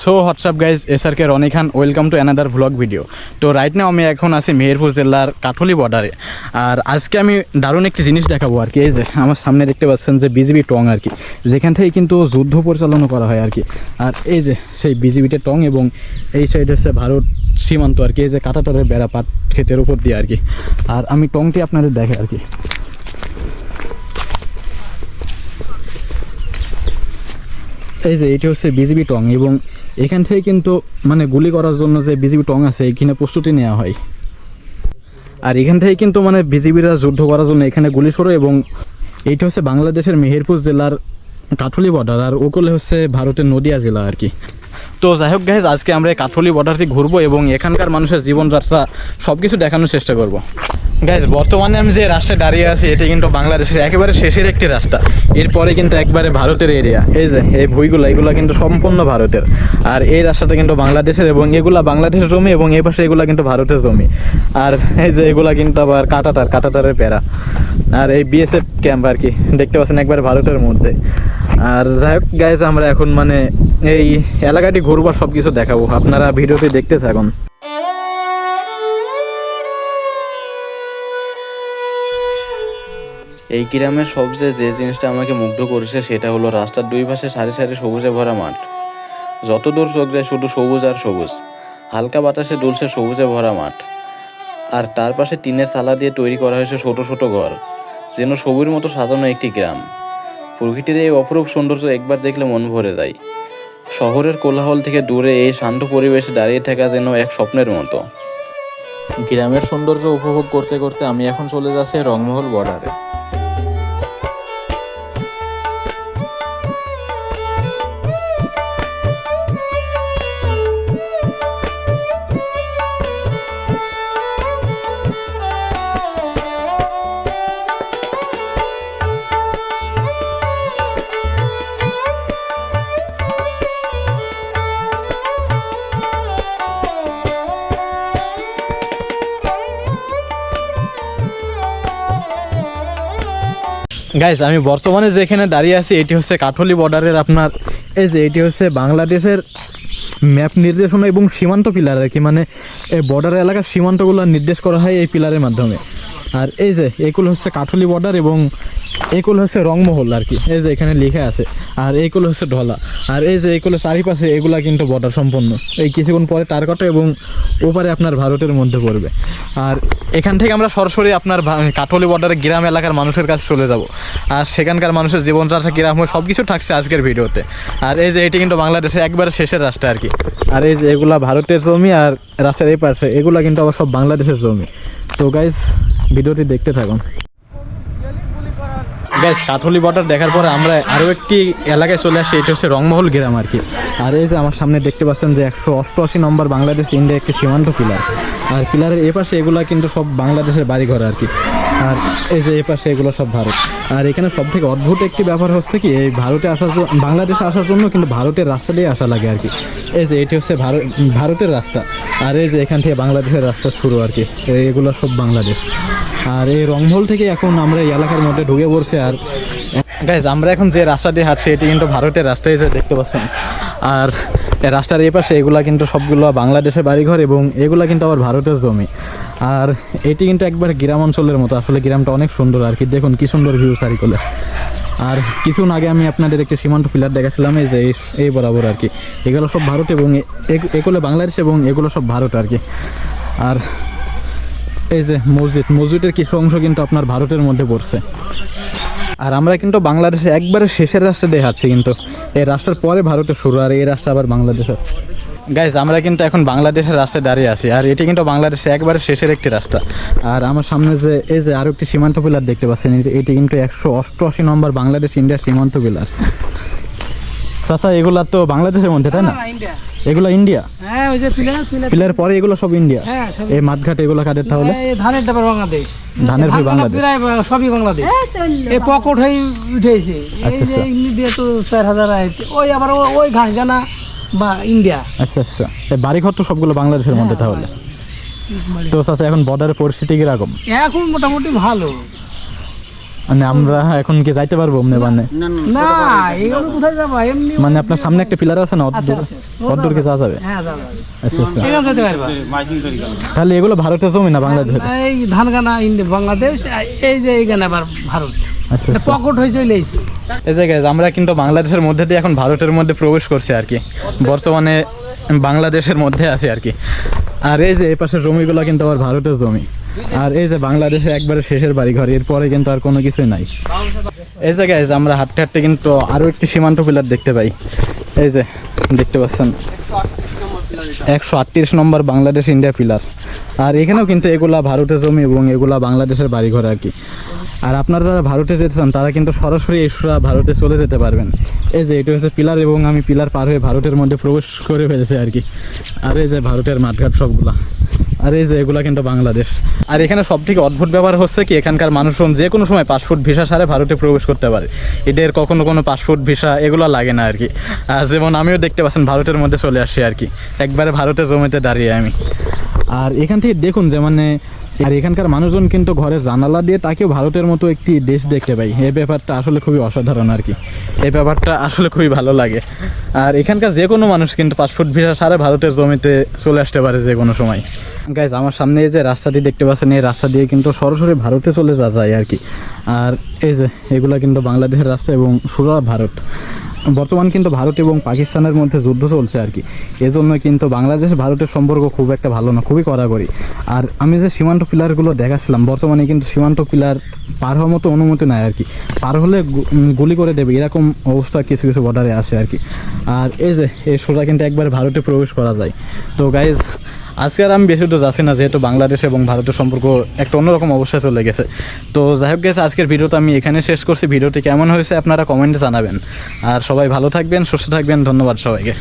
So what's up guys S R K Roni Khan welcome to another vlog video তো right now আমি এখন আছি মেহেরপুর জেলার কাঠলি বর্ডারে আর আজকে আমি দারুণ একটি জিনিস দেখাবো আর কি। এই যে, আমার সামনে দেখতে পাচ্ছেন যে বিজিবি টং আর কি। যেখান থেকে কিন্তু যুদ্ধ পরিচালনা করা হয় আর কি। আর এই যে, সেই বিজিবিতে টং এবং এই সাইড হচ্ছে ভারত সীমান্ত আর কি। এই যে কাটাতারের বেড়া পাট ক্ষেতের উপর দিয়ে আর কি। আর আমি টংটি আপনাদের দেখে আর কি। এই যে, এটি হচ্ছে বিজিবি টং এবং এখান থেকে কিন্তু মানে গুলি করার জন্য যে বিজিবি টং আছে, এখানে প্রস্তুতি নেওয়া হয়। আর এখান থেকে কিন্তু মানে বিজিবিরা যুদ্ধ করার জন্য এখানে গুলি ছোড়ে এবং এইটা হচ্ছে বাংলাদেশের মেহেরপুর জেলার কাঠলি বর্ডার আর ওকলে হচ্ছে ভারতের নদিয়া জেলা আর কি। তো যাই হোক গাইজ আজকে আমরা এই কাঠলি বর্ডারটি ঘুরবো এবং এখানকার মানুষের জীবনযাত্রা সব কিছু দেখানোর চেষ্টা করব। গাইজ বর্তমানে আমি যে রাস্তায় দাঁড়িয়ে আছি, এটি কিন্তু বাংলাদেশের একেবারে শেষের একটি রাস্তা। এরপরে কিন্তু একবারে ভারতের এরিয়া এই যে, এই ভুইগুলো, এগুলো কিন্তু সম্পূর্ণ ভারতের। আর এই রাস্তাটা কিন্তু বাংলাদেশের এবং এগুলা বাংলাদেশের জমি এবং এই পাশে এগুলা কিন্তু ভারতের জমি। আর এই যে এগুলা কিন্তু আবার কাটাতার, কাটাতারের প্যারা আর এই বিএসএফ ক্যাম্প আর কি, দেখতে পাচ্ছেন একবারে ভারতের মধ্যে। আর যাই হোক গাইজ আমরা এখন মানে এই এলাকাটি ঘুরবার সব কিছু দেখাবো। আপনারা ভিডিওটি দেখতে থাকুন। এই গ্রামের সবচেয়ে যে জিনিসটা আমাকে মুগ্ধ করেছে সেটা হলো রাস্তার দুই পাশে সারি সারি সবুজে ভরা মাঠ। যত দূর চোখ যায় শুধু সবুজ আর সবুজ। হালকা বাতাসে দুলছে সবুজে ভরা মাঠ। আর তার পাশে টিনের চালা দিয়ে তৈরি করা হয়েছে ছোট ছোট ঘর, যেন সবুর মতো সাজানো একটি গ্রাম। প্রকৃতির এই অপরূপ সৌন্দর্য একবার দেখলে মন ভরে যায়। শহরের কোলাহল থেকে দূরে এই শান্ত পরিবেশে দাঁড়িয়ে থাকা যেন এক স্বপ্নের মতো। গ্রামের সৌন্দর্য উপভোগ করতে করতে আমি এখন চলে যাচ্ছি রংমহল বর্ডারে গাইজ আমি বর্তমানে যেখানে দাঁড়িয়ে আছি, এটি হচ্ছে কাঠলি বর্ডারের আপনার, এই যে এটি হচ্ছে বাংলাদেশের ম্যাপ নির্দেশনা এবং সীমান্ত পিলার আর কি মানে এই বর্ডার এলাকার সীমান্তগুলো নির্দেশ করা হয় এই পিলারের মাধ্যমে। আর এই যে, এগুলো হচ্ছে কাঠলি বর্ডার এবং এগুলো হচ্ছে রংমহল আর কি। এই যে এখানে লেখা আছে। আর এইগুলো হচ্ছে ঢলা। আর এই যে এইগুলো চারিপাশে এগুলা কিন্তু বর্ডার সম্পন্ন। এই কিছুক্ষণ পরে টারকাটা এবং ওপারে আপনার ভারতের মধ্যে পড়বে। আর এখান থেকে আমরা সরাসরি আপনার কাঠলি বর্ডারের গ্রাম এলাকার মানুষের কাছে চলে যাব। আর সেখানকার মানুষের জীবনযাত্রা কিরাম হয় সব কিছু থাকছে আজকের ভিডিওতে। আর এই যে এটি কিন্তু বাংলাদেশের একবারে শেষের রাস্তা আর কি। আর এই যে এগুলা ভারতের জমি আর রাস্তার এই পাশে, এগুলা কিন্তু আবার সব বাংলাদেশের জমি। তো গাইজ ভিডিওটি দেখতে থাকুন। গ্যাস কাঠলি বর্ডার দেখার পরে আমরা আরও একটি এলাকায় চলে আসি, এটা হচ্ছে রংমহল গ্রাম আর কি। আর এই যে আমার সামনে দেখতে পাচ্ছেন যে একশো অষ্টআশি নম্বর বাংলাদেশ ইন্ডিয়া একটি সীমান্ত পিলার। আর পিলারের এপাশে পাশে এগুলা কিন্তু সব বাংলাদেশের বাড়িঘর আর কি। আর এই যে এপাশে এগুলো সব ভারত। আর এখানে সব থেকে অদ্ভুত একটি ব্যাপার হচ্ছে কি, এই ভারতে আসার জন্য বাংলাদেশে আসার জন্য কিন্তু ভারতের রাস্তা দিয়ে আসা লাগে আর কি। এই যে এটি হচ্ছে ভারত ভারতের রাস্তা। আর এই যে এখান থেকে বাংলাদেশের রাস্তা শুরু আর কি। এগুলো সব বাংলাদেশ। আর এই রংমহল থেকে এখন আমরা এই এলাকার মধ্যে ঢুকে পড়ছে আর গাইজ আমরা এখন যে রাস্তা দিয়ে হাঁটছি, এটি কিন্তু ভারতের রাস্তায় যে দেখতে পাচ্ছেন। আর রাস্তার এই পাশে এগুলা কিন্তু সবগুলো বাংলাদেশের বাড়িঘর এবং এগুলা কিন্তু আবার ভারতের জমি। আর এটি কিন্তু একবার গ্রাম অঞ্চলের মতো, আসলে গ্রামটা অনেক সুন্দর আর কি। দেখুন কি সুন্দর ভিউ সারিকলে আর কিছুক্ষণ আগে আমি আপনাদের একটি সীমান্ত পিলার দেখাছিলাম, এই যে এই- বরাবর আর কি। এগুলো সব ভারত এবং এগুলো বাংলাদেশ এবং এগুলো সব ভারত আর কি। আর এই যে মসজিদ, মসজিদের কিছু অংশ কিন্তু আপনার ভারতের মধ্যে পড়ছে। আর আমরা কিন্তু বাংলাদেশে একবারে শেষের রাস্তা দেখাচ্ছি কিন্তু। এই রাস্তার পরে ভারতের শুরু, আর এই রাস্তা আবার বাংলাদেশের। গাইজ আমরা কিন্তু এখন বাংলাদেশের রাস্তায় দাঁড়িয়ে আছি, আর এটি কিন্তু বাংলাদেশে একবারে শেষের একটি রাস্তা আর আমার সামনে যে, এই যে আরও একটি সীমান্ত পিলার দেখতে পাচ্ছেন, এটি কিন্তু একশো অষ্টআশি নম্বর বাংলাদেশ ইন্ডিয়ার সীমান্ত পিলার চাচা, এগুলা তো বাংলাদেশের মধ্যে, তাই না? এগুলো ইন্ডিয়া? হ্যাঁ ওই যে পিলার পিলার পরে এগুলো সব ইন্ডিয়া? হ্যাঁ এই মাঠঘাট এগুলো কাদের তাহলে? ধানের ডাবার বাংলাদেশ। ধানের ভুঁই বাংলাদেশ? সবই বাংলাদেশ। এই পকট হয়ে উঠেছে। আচ্ছা, আচ্ছা। দিয়ে তো চার হাজার আইতে ওই আবার ওই ঘাস জানা বা ইন্ডিয়া। আচ্ছা আচ্ছা। এই বাড়িঘর তো সবগুলো বাংলাদেশের মধ্যে তাহলে। তো চাচা এখন বর্ডারের পরিস্থিতি কীরকম? এখন মোটামুটি ভালো। মানে আমরা এখন কি যাইতে পারব মানে মানে না এগুলো কোথায় যাব? এমনি মানে আপনার সামনে একটা পিলার আছে না অদ্দূর। অদ্দূর কি যাওয়া যাবে? হ্যাঁ যাব। আচ্ছা আচ্ছা। এখানে যেতে পারবা? তাহলে এগুলো ভারতের জমি না বাংলাদেশের? এই ধানগানা বাংলাদেশ এই যে এইখানে আবার ভারত। আচ্ছা আচ্ছা। পকট হয়ে চলে এসে এই জায়গায় আমরা কিন্তু বাংলাদেশের মধ্যে দিয়ে এখন ভারতের মধ্যে প্রবেশ করছি আর কি। বর্তমানে বাংলাদেশের মধ্যে আছে আর কি। আর এই যে এই পাশের জমিগুলো কিন্তু আবার ভারতের জমি। আর এই যে বাংলাদেশে একবারে শেষের বাড়ি ঘর এরপরে কিন্তু আর কোনো কিছুই নাই। এই যে আমরা হাঁটতে হাঁটতে কিন্তু আরও একটি সীমান্ত পিলার দেখতে পাই। এই যে, দেখতে পাচ্ছেন? একশো আটত্রিশ নম্বর বাংলাদেশ ইন্ডিয়া পিলার। আর এখানেও কিন্তু এগুলা ভারতের জমি এবং এগুলা বাংলাদেশের বাড়িঘর আর কি। আর আপনারা যারা ভারতে যেতে চান, তারা কিন্তু সরাসরি এসরা ভারতে চলে যেতে পারবেন। এই যে, এটা হচ্ছে পিলার এবং আমি পিলার পার হয়ে ভারতের মধ্যে প্রবেশ করে ফেলেছি আর কি। আর এই যে, ভারতের মাঠঘাট সবগুলা। আর এই যে এগুলা কিন্তু বাংলাদেশ। আর এখানে সব থেকে অদ্ভুত ব্যাপার হচ্ছে কি, এখানকার মানুষজন যে কোনো সময় পাসপোর্ট ভিসা সারে ভারতে প্রবেশ করতে পারে। এদের কখনো কোনো পাসপোর্ট ভিসা এগুলো লাগে না আর কি আর যেমন আমিও দেখতে পাচ্ছেন, ভারতের মধ্যে চলে আসছি আর কি একবারে ভারতের জমিতে দাঁড়িয়ে আমি। আর এখান থেকে দেখুন যে মানে আর এখানকার মানুষজন কিন্তু ঘরে জানালা দিয়ে তাকেও ভারতের মতো একটি দেশ দেখতে পাই। এই ব্যাপারটা আসলে খুবই অসাধারণ আর কি এই ব্যাপারটা আসলে খুবই ভালো লাগে। আর এখানকার যে কোনো মানুষ কিন্তু পাসপোর্ট ভিসা সারে ভারতের জমিতে চলে আসতে পারে যে কোনো সময়। গাইজ আমার সামনে এই যে রাস্তাটি দেখতে পাচ্ছেন, এই রাস্তা দিয়ে কিন্তু সরাসরি ভারতে চলে যাওয়া যায় আর কি। আর এই যে, এগুলা কিন্তু বাংলাদেশের রাস্তা এবং সুরা ভারত। বর্তমান কিন্তু ভারত এবং পাকিস্তানের মধ্যে যুদ্ধ চলছে আর কি। এজন্য কিন্তু বাংলাদেশ ভারতের সম্পর্ক খুব একটা ভালো না, খুবই কড়াকড়ি। আর আমি যে সীমান্ত পিলারগুলো দেখাচ্ছিলাম, বর্তমানে কিন্তু সীমান্ত পিলার পার হওয়ার মতো অনুমতি নাই আর কি। পার হলে গুলি করে দেবে, এরকম অবস্থা কিছু কিছু বর্ডারে আছে আর কি। আর এই যে, এই সোজা কিন্তু একবার ভারতে প্রবেশ করা যায়। তো গাইজ আজকে আর আমি বেশি দূর যাচ্ছি না, যেহেতু বাংলাদেশ এবং ভারতের সম্পর্ক একটা অন্যরকম অবস্থায় চলে গেছে। তো যাই হোক গেছে আজকের ভিডিওটা আমি এখানে শেষ করছি। ভিডিওটি কেমন হয়েছে আপনারা কমেন্টে জানাবেন। আর সবাই ভালো থাকবেন, সুস্থ থাকবেন, ধন্যবাদ সবাইকে।